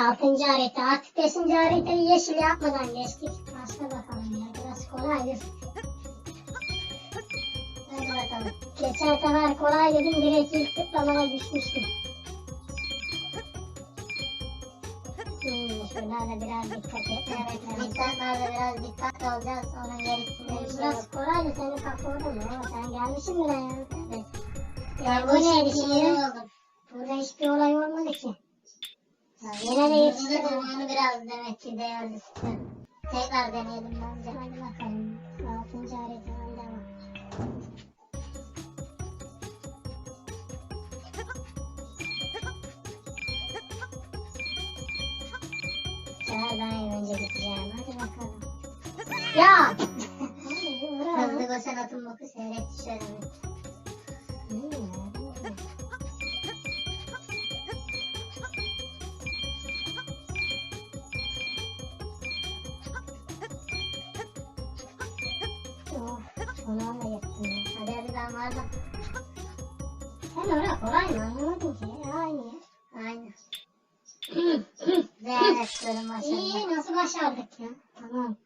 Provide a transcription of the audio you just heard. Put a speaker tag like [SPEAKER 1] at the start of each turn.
[SPEAKER 1] Altıncı harita. Artık beşinci haritayı yeşil yapmadan geçtik. Başla bakalım ya. Biraz kolaydır. Hadi bakalım. Geçen sefer kolay dedim. Direkt ilk tıklamana düşmüştüm. Hmm, şuralarda biraz dikkat et. Evet, dikkatlerde biraz dikkatli olacağız. Onun gerisinde bir şey Biraz kolaydı senin orada mı? Sen gelmişsin bile ya. Evet. Ya bu neydi şimdi? Burada hiçbir olay olmadı ki. Yine de yetiştirdim. Onu biraz demek ki değerli Tekrar deneyelim bence. Hadi bakalım. Altıncı haritadan devam. Sefer ben önce gideceğim. Hadi bakalım. Ya! Hızlı koşan atın boku seyret şöyle Vardım. Sen oraya kolay mı anlamadım ki. Aynı. Aynı. Zeynep bölüm başardık. İyi nasıl başardık ya. Tamam.